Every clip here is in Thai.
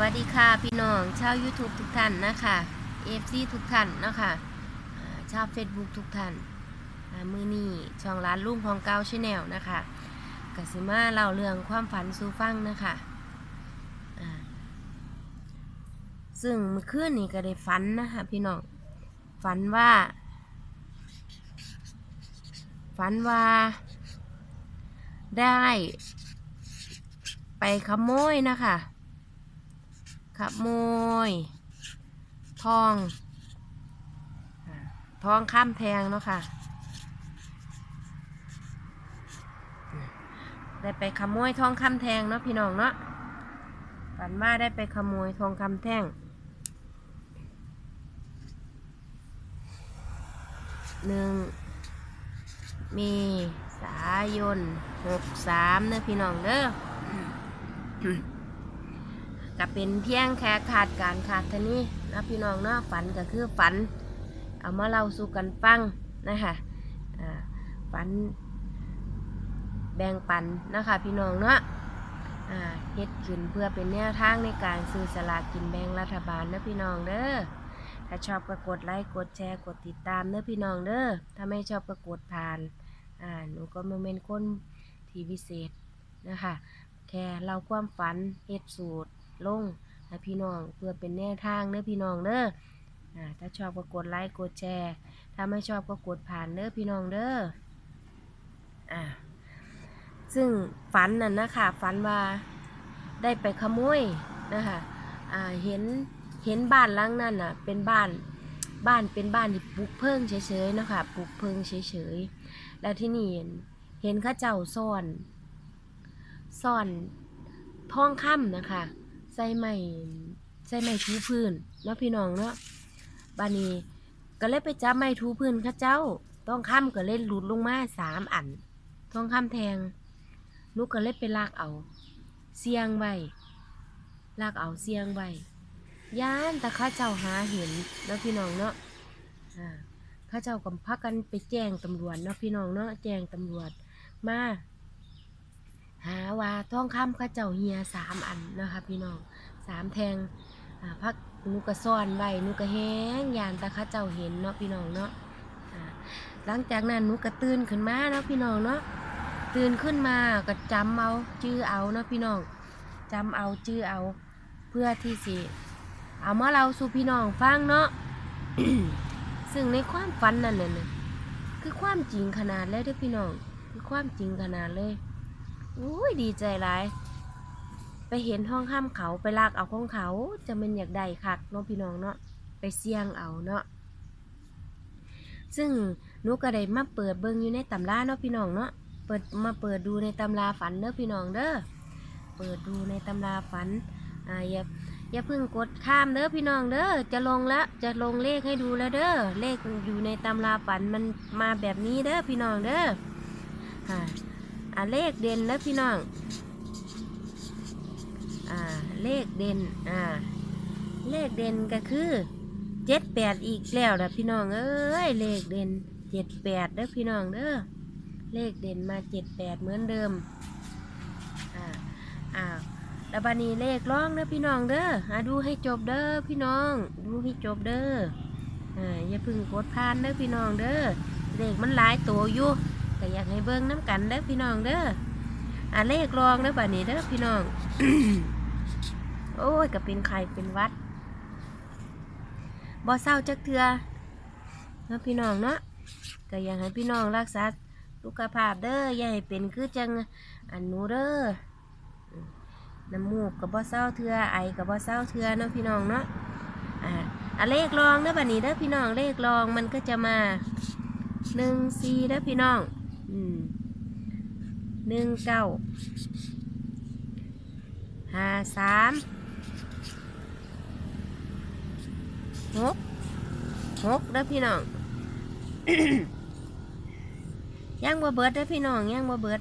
วัสดีค่ะพี่น้องชาว YouTube ทุกท่านนะคะเอฟซีทุกท่านนะคะชาว Facebook ทุกท่านมือนี้ช่องร้านลุงพองเก้าชแนลนะคะกสิมาเล่าเรื่องความฝันสู่ฟังนะคะซึ่งเมื่อคืนนี้ก็ได้ฝันนะคะพี่น้องฝันว่า ฝันว่า ได้ ไปขโมยนะคะ ขโมย ทองทองข้ามแพงเนาะค่ะ ได้ไปขโมยทองคำแทงเนาะพี่น้องเนาะฝันว่าได้ไปขโมยทองคำแท่งหนึ่งมีสายนหกสามเด้อพี่น้องเด้อ ก็เป็นเพียงแค่ขาดการขาดท่านี้นะพี่น้องเนาะฝันก็คือฝัน เอามาเล่าสู่กันฟังนะคะฝันแบ่งปันนะคะพี่น้องเนาะเฮ็ดขึ้นเพื่อเป็นแนวทางในการซื้อสลากกินแบ่งรัฐบาลนะพี่น้องเด้อถ้าชอบก็กดไลค์กดแชร์กดติดตามเด้อพี่น้องเด้อถ้าไม่ชอบก็กดผ่านอ่าหนูก็มาเป็นคนที่พิเศษนะคะแค่เราความฝันเฮ็ดสูตร ลงให้พี่น้องเพื่อเป็นแนวทางเด้อพี่น้องเด้อถ้าชอบก็กดไลค์กดแชร์ ถ้าไม่ชอบก็กดผ่านเด้อพี่น้องเด้ออ่าซึ่งฝันนั่นนะคะฝันว่าได้ไปขโมยนะคะอ่าเห็นเห็นบ้านหลังนั้นน่ะ เป็นบ้านบ้านเป็นบ้านที่ปลูกเพิ่งเฉยๆนะคะปลูกเพิ่งเฉยๆแล้วที่นี่เห็นเห็นข้าเจ้าซ่อนซ่อนท้องค่ำนะคะ ใส่ไม้ใส่ไม้ถูพื้นเนาะพี่น้องเนาะบานี้ก็เลยไปจับไม้ถูพื้นข้าเจ้าทองคำก็เลยหลุดลงมาสามอันทองคำแทงลูกก็เลยไปลากเอาเสียงไว้ลากเอาเสียงไว้ย่านแต่ข้าเจ้าหาเห็นเนาะพี่น้องเนาะอ่าข้าเจ้าก็พักกันไปแจ้งตำรวจเนาะพี่น้องเนาะแจ้งตำรวจมา หาว่าทองคำเข้าเจ้าเฮียสามอันนะคะพี่น้องสามแทงพักนูก็ซ่อนไว้นูก็แห้งยานตาข้าเจ้าเห็นเนาะพี่น้องเนาะหลังจากนั้นนูก็ตื่นขึ้นมาเนาะพี่น้องเนาะตื่นขึ้นมาก็จำเอาจื้อเอาเนาะพี่น้องจำเอาจื้อเอาเพื่อที่สิเอามาเราสู่พี่น้องฟังเนาะซึ่งในความฝันนั่นน่ะนะคือความจริงขนาดเลยเด้อพี่น้องคือความจริงขนาดเลย อุ้ยดีใจหลาย ไปเห็นห้องข้ามเขาไปลากเอาของเขาจะเป็นอยากได้คักเน้องพี่น้องเนาะไปเสี่ยงเอาเนาะซึ่งหนูก็ได้มาเปิดเบิ่งอยู่ในตำราเนาะพี่น้องเนาะเปิดมาเปิดดูในตำราฝันเด้อพี่น้องเด้อเปิดดูในตำราฝันอ่าอย่าอย่าเพิ่งกดข้ามเด้อพี่น้องเด้อจะลงแล้วจะลงเลขให้ดูแล้วเด้อเลขอยู่ในตำราฝันมันมาแบบนี้เด้อพี่น้องเด้ออ่า อ่าเลขเด่นนะพี่น้อง อ่าเลขเด่น อ่า เลขเด่นก็คือเจ็ดแปดอีกแล้วนะพี่น้องเอ้ยเลขเด่นเจ็ดแปดเด้อพี่น้องเด้อเลขเด่นมาเจ็ดแปดเหมือนเดิม อ่าอ้าวแล้วบานีเลขร้องเด้อพี่น้องเด้ออ่าดูให้จบเด้อพี่น้อง ดูให้จบเด้ออ่าอย่าพึ่งกดผ่านเด้อพี่น้องเด้อเลขมันหลายตัวอยู่ ก็อยากให้เบิ่งน้ำกันเด้อพี่น้องเด้ออ่าเลขรองเด้อบัดนี้เด้อพี่น้อง โอ้ยก็เป็นไข่เป็นวัดบ่เศร้าจักเทือเนาะพี่น้องเนาะก็อยากให้พี่น้องรักษาสุขภาพเด้ออย่าให้เป็นคือจังอันนูเด้อน้ำมูกกับบ่เศร้าเทือไอกับบ่เศร้าเทือเนาะพี่น้องเนาะอ่าอะเลขรองเด้อบัดนี้เด้อพี่น้องเลขรองมันก็จะมาหนึ่งสี่เด้อพี่น้อง อืมหนึ่งเก้าห้าสามหกหกเด้อพี่น้อง ยังบ่เบิดเด้อพี่น้องยังบ่เบิด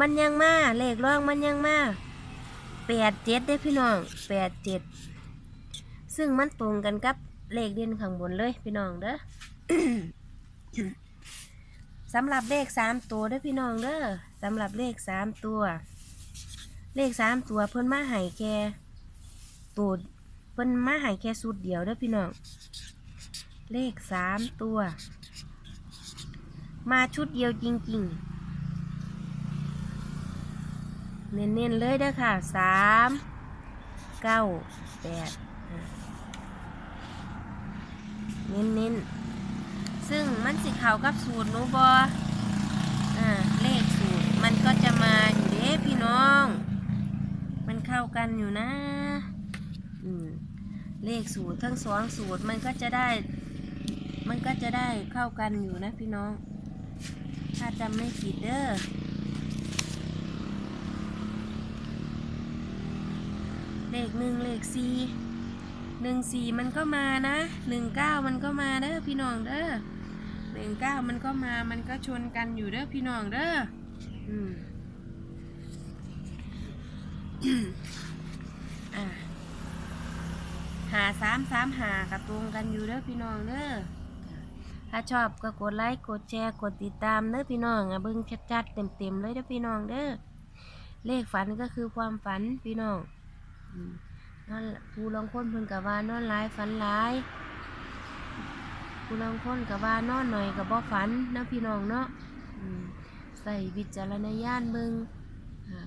มันยังมาเลขร่องมันยังมาแปดเจ็ดเด้พี่น้องแปดเจ็ดซึ่งมันตรงกันกับเลขเด่นข้างบนเลยพี่น้องเด้อ สำหรับเลขสามตัวเด้อพี่น้องเด้อสำหรับเลขสามตัว เลขสามตัวเพิ่นมาให้แกตัวเพิ่นมาให้แค่สูตรเดียวเด้อพี่น้อง เลขสามตัว มาชุดเดียวจริงๆ เน้นๆเลยเด้อค่ะสามเก้าแปดเน้นๆ ซึ่งมันสิเขากับสูตรหนูบออ่าเลขสูตรมันก็จะมาอยู่เด้พี่น้อง มันเข้ากันอยู่นะ อืมเลขสูตรทั้งสองสูตรมันก็จะได้ มันก็จะได้เข้ากันอยู่นะพี่น้อง ถ้าจำไม่ผิดเด้อเลขหนึ่งเลขสี่หนึ่งสี่มันก็มานะหนึ่งเก้ามันก็มาเด้อพี่น้องเด้อ หนึ่งเก้ามันก็มา มันก็ชนกันอยู่เด้อพี่น้องเด้ออืมอะหาสามสามหากระตรงกันอยู่เด้อพี่น้องเด้อถ้าชอบก็กดไลค์กดแชร์กดติดตามเด้อพี่น้องอะเบิ่งชัดๆเต็มๆเลยเด้อพี่น้องเด้อเลขฝันก็คือความฝันพี่น้องอืมนอนผู้ลองคนเพิ่นกับว่านอนหลายฝันหลาย ผู้ลองคนกับว่านอนหน่อยกับบ่ฝันนะพี่น้องเนาะใส่วิจารณญาณเบิง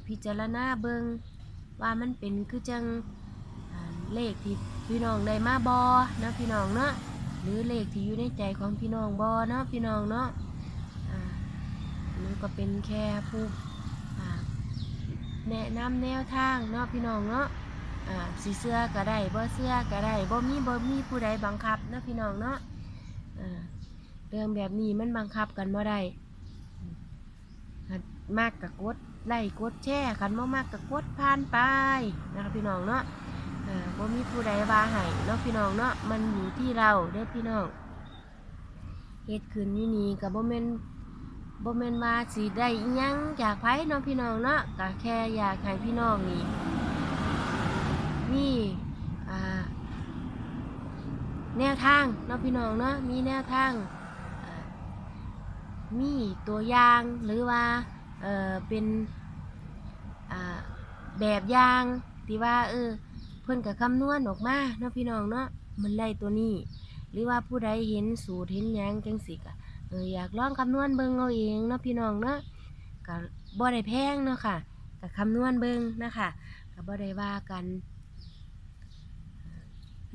พิจารณาเบิงว่ามันเป็นคือจังเลขที่พี่น้องได้มาบอนะพี่น้องเนาะหรือเลขที่อยู่ในใจของพี่น้องบอเนาะพี่น้องเนาะอ่ามันก็เป็นแค่ผู้แนะนำแนวทางเนาะพี่น้องเนาะสีเสื้อก็ได้บ่เสื้อก็ได้บ่มีบ่มีผู้ใดบังคับเนาะพี่น้องเนาะ เรื่องแบบนี้มันบังคับกันบ่ได้มากกับกดไล่กดแช่คันบ่มากกับกดผ่านไปนะคะพี่น้องเนาะอ่าบ่มีผู้ใดว่าให้เนาะพี่น้องเนาะมันอยู่ที่เราเด้อพี่น้องเฮ็ดขึ้นนี่นี่ก็บ่แม่นบ่แม่นว่าสิได้ยังจากไผเนาะพี่น้องเนาะก็แค่อยากให้พี่น้องนี่มีอ่ แนวทางเนาะพี่น้องเนาะมีแนวทางมีตัวอย่างหรือว่าเออเป็นแบบอย่างที่ว่าเออเพิ่นก็คำนวณออกมาเนาะพี่น้องเนาะมันได้ตัวนี้ หรือว่าผู้ใดเห็นสูตรเห็นยังจังสิกะเอออยากลองคำนวณเบิ่งเอาเองเนาะพี่น้องเนาะก็บ่ได้แพงเนาะค่ะก็คำนวณเบิ่งนะคะก็บ่ได้ว่ากัน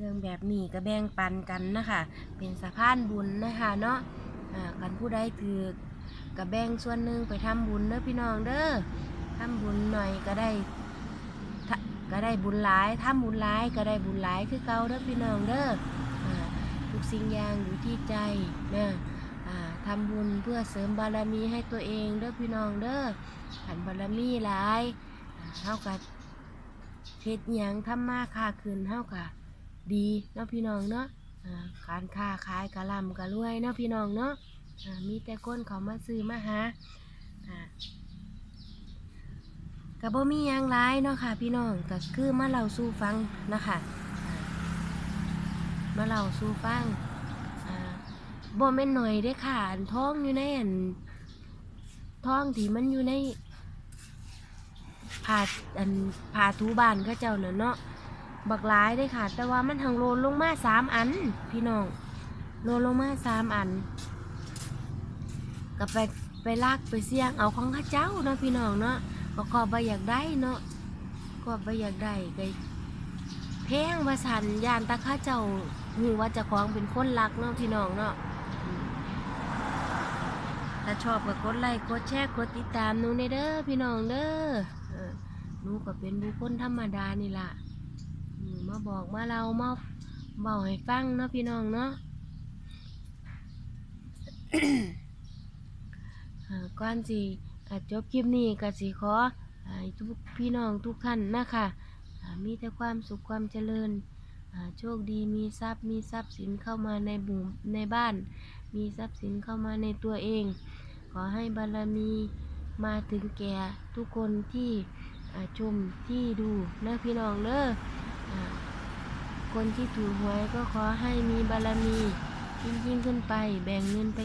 เรื่องแบบนี้ก็แบ่งปันกันนะคะ เป็นสะพานบุญนะคะเนาะอ่ากันผู้ใดถือก็แบ่งส่วนหนึ่งไปทำบุญเด้อพี่น้องเด้อทำบุญหน่อยก็ได้ก็ได้บุญหลายทำบุญหลายก็ได้บุญหลายคือเก่าเด้อพี่น้องเด้อทุกสิ่งอย่างอยู่ที่ใจนะอ่าทำบุญเพื่อเสริมบารมีให้ตัวเองเด้อพี่น้องเด้อขันบารมีหลายเท่ากับเฮ็ดหยังทำมาค้าคืนเท่ากับ ดีเนาะพี่น้องเนาะการค้าขายกระลำกระรวยเนาะพี่น้องเนาะมีแต่คนเขามาซื้อมาหาอ่ากะบ่มียังร้ายเนาะค่ะพี่น้องก็คือมาเล่าสู่ฟังนะคะมาเล่าสู่ฟังบ่แม่นหน่อยได้ค่ะท้องอยู่ในอันท้องที่มันอยู่ในผ่าอันผ่าทูบานเขาเจ้าน่ะเนาะ บักหลายได้ค่ะ แต่ว่ามันทางโลนลงมาสามอัน พี่น้องโลนลงมาสามอันก็ไปไปลากไปเสี่ยงเอาของข้าเจ้าเนาะพี่น้องเนาะก็ขอบไปอยากได้เนาะขอบไปอยากได้ก็แพงว่าสันยานตาข้าเจ้าหูว่าจะของเป็นคนรักเนาะพี่น้องเนาะถ้าชอบก็กดไลค์กดแชร์กดติดตามหนูในเด้อพี่น้องเด้อหนูก็เป็นบุคคลธรรมดานี่ล่ะ มมาบอกมาเรามาบอกให้ฟังเนาะพี่น้องเนาะอ่าก่อนสิอ่าจบคลิปนี้ก็สิขอให้ทุกพี่น้องทุกท่านนะคะอ่ามีแต่ความสุขความเจริญอ่าโชคดีมีทรัพย์มีทรัพย์สินเข้ามาในบุในบ้าน มีทรัพย์สินเข้ามาในตัวเอง ขอให้บารมีมาถึงแก่ทุกคนที่อ่าชมที่ดูนะพี่น้องเด้ออ่า คนที่ถูกหวยก็ขอให้มีบารมียิ่งยิ่งขึ้นไป แบ่งเงินไป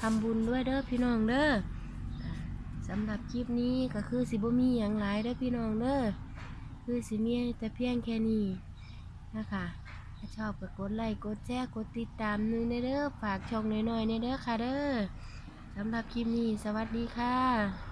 ทำบุญด้วยเด้อพี่น้องเด้อสำหรับคลิปนี้ก็คือสิบมีอย่างหลายเด้อพี่น้องเด้อคือสิมียแต่เพียงแค่นี้นะคะถ้าชอบก็กดไลค์กดแชร์กดติดตามนึงในเด้อฝากช่องน้อยๆในเด้อค่ะเด้อสำหรับคลิปนี้สวัสดีค่ะ